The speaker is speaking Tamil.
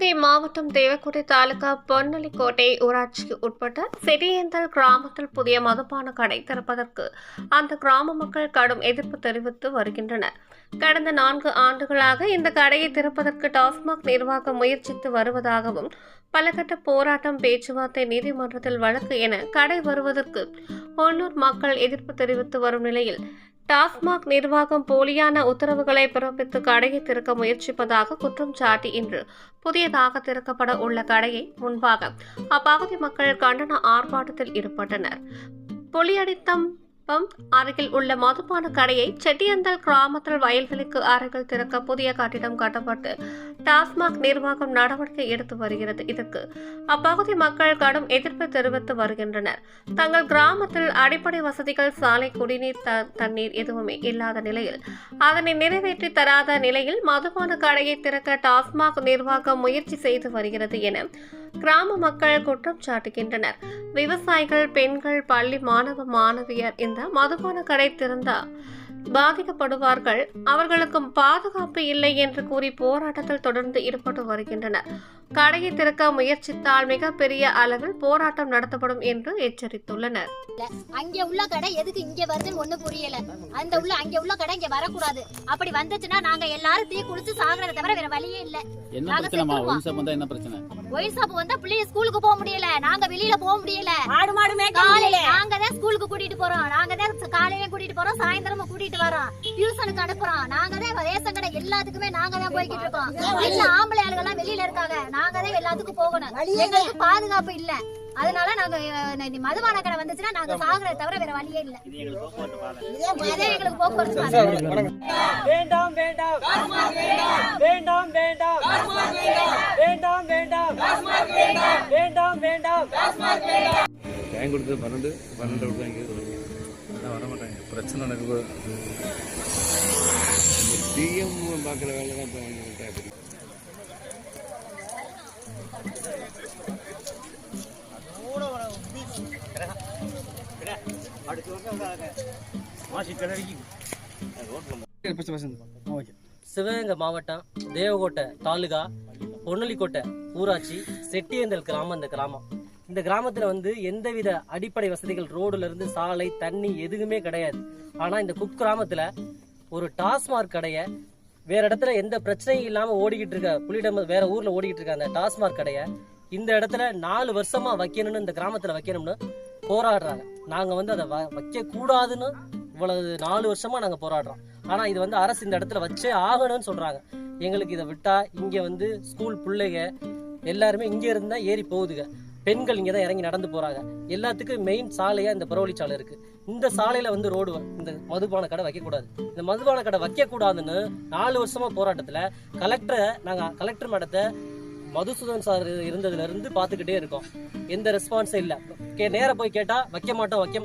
சிவகங்கை மாவட்டம் தேவக்கோட்டை தாலுகா பொன்னலிக்கோட்டை ஊராட்சிக்கு உட்பட்ட செடியந்தல் கிராமத்தில் புதிய மதுபான கடை திறப்பதற்கு அந்த கிராம மக்கள் கடும் எதிர்ப்பு தெரிவித்து வருகின்றனர். கடந்த நான்கு ஆண்டுகளாக இந்த கடையை திறப்பதற்கு டாஸ்மாக் நிர்வாகம் முயற்சித்து வருவதாகவும் பலகட்ட போராட்டம் பேச்சுவார்த்தை நீதிமன்றத்தில் வழக்கு என கடை வருவதற்கு உள்ளூர் மக்கள் எதிர்ப்பு தெரிவித்து வரும் நிலையில் டாஸ்மாக் நிர்வாகம் போலியான உத்தரவுகளை பிறப்பித்து கடையை திறக்க முயற்சிப்பதாக குற்றம் சாட்டி இன்று புதியதாக திறக்கப்பட உள்ள கடையை முன்பாக அப்பகுதி மக்கள் கண்டன ஆர்ப்பாட்டத்தில் ஈடுபட்டனர். பொலியடித்தம் புலியடித்தம்பம் அருகில் உள்ள மதுபான கடையை செட்டியந்தல் கிராமத்தில் வயல்களுக்கு அருகில் திறக்க புதிய கட்டிடம் கட்டப்பட்டு டாஸ்மாக் நிர்வாகம் நடவடிக்கை எடுத்து வருகிறது. இதற்கு அப்பகுதி மக்கள் கடும் எதிர்ப்பு தெரிவித்து வருகின்றனர். தங்கள் கிராமத்தில் அடிப்படை வசதிகள் சாலை குடிநீர் த- தண்ணீர் எதுவுமே இல்லாத நிலையில் அதனை நிறைவேற்றி தராத நிலையில் மதுபான கடையை திறக்க டாஸ்மாக் நிர்வாகம் முயற்சி செய்து வருகிறது என கிராம மக்கள் குற்றம் சாட்டுகின்றனர். விவசாயிகள் பெண்கள் பள்ளி மாணவ மாணவியர் இந்த மதுபான கடை திறந்தால் பாதிக்கப்படுவார்கள். அவர்களுக்கு பாதுகாப்பு இல்லை என்று கூறி போராட்டத்தில் தொடர்ந்து ஈடுபட்டு வருகின்றனர். கடையை திறக்க முயற்சித்தால் மிகப்பெரிய அளவில் போராட்டம் நடத்தப்படும் என்று எச்சரித்துள்ளனர். அங்க உள்ள கடை எதுக்கு இங்க வருதுன்னு ஒண்ணு புரியல. அந்த உள்ள அங்க உள்ள கடை இங்க வரக்கூடாது. அப்படி வந்துச்சுன்னா நாங்க எல்லாரும் தீ குளிச்சு சாகுறத தவிர வேற வழியே இல்ல. என்ன பிரச்சனை ஒயின் ஷாப் வந்தா பிள்ளைங்க ஸ்கூலுக்கு போக முடியல. நாங்க வெளியில போக முடியல. ஆடு மாடு மேய்க்க முடியல. நாங்க தான் ஸ்கூலுக்கு கூட்டிட்டு போறோம். நாங்க தான் காலையில கூட்டிட்டு போறோம். சாயந்தரமும் கூட்டிட்டு வரோம். டியூஷனுக்கு அனுப்புறோம். நாங்க தான் ரேஷன் கடை எல்லாத்துக்குமே நாங்க தான் போய்கிட்டு இருக்கோம். எல்லா ஆம்பளை ஆளுங்க எல்லாம் வெளியில இருக்காங்க. நாங்க தான் எல்லாத்துக்கும் போகணும். எங்களுக்கு பாதுகாப்பு இல்ல. அதனால நாங்க மதுபான கடை வந்துச்சுன்னா நாங்க சாகுறத தவிர வேற வழியே இல்ல. இதே எங்களுக்கு போக்குவரத்து. வேண்டாம் வேண்டாம். வேண்டாம். வேண்டாம் வேண்டாம். வேண்டாம். வேண்டாம் வேண்டாம். டைம் கொடுத்து பன்னெண்டு பன்னெண்டு விட்டு அதான் வர மாட்டாங்க. பிரச்சனை நடக்க டிஎம் பார்க்குற வேலை தான் இப்போ சிவகங்கை மாவட்டம் தேவகோட்டை தாலுகா பொன்னலிக்கோட்டை ஊராட்சி செட்டியந்தல் கிராமம் இந்த கிராமம். இந்த கிராமத்துல வந்து எந்தவித அடிப்படை வசதிகள்? ரோடுல இருந்து சாலை தண்ணி எதுவுமே கிடையாது. ஆனா இந்த குக் கிராமத்துல ஒரு டாஸ்மார்க் கடைய வேற இடத்துல எந்த பிரச்சனையும் இல்லாம ஓடிக்கிட்டு இருக்க புலிடம் வேற ஊர்ல ஓடிக்கிட்டு இருக்க அந்த டாஸ்மார்க் கடைய இந்த இடத்துல நாலு வருஷமா வைக்கணும்னு இந்த கிராமத்துல வைக்கணும்னு போராடுறாங்க. நாங்க வந்து அதை வ- வைக்க கூடாதுன்னு இவ்வளவு நாலு வருஷமா நாங்க போராடுறோம். ஆனா இது வந்து அரசு இந்த இடத்துல வச்சே ஆகணும்னு சொல்றாங்க. எங்களுக்கு இதை விட்டா இங்க வந்து ஸ்கூல் பிள்ளைங்க எல்லாருமே இங்க இருந்தா ஏறி போகுதுங்க. பெண்கள் இங்கே தான் இறங்கி நடந்து போறாங்க. எல்லாத்துக்கும் மெயின் சாலையாக இந்த பரவலி சாலை இருக்குது இந்த சாலையில் வந்து ரோடு இந்த மதுபான கடை வைக்கக்கூடாது. இந்த மதுபான கடை வைக்கக்கூடாதுன்னு நாலு வருஷமா போராட்டத்தில் கலெக்டரை நாங்கள் கலெக்டர் மேடத்தை மதுசூதன் சார் இருந்ததுல இருந்து இருக்கோம். எந்த ரெஸ்பான்ஸும் இல்லை. கே நேராக போய் கேட்டால் வைக்க மாட்டோம் வைக்க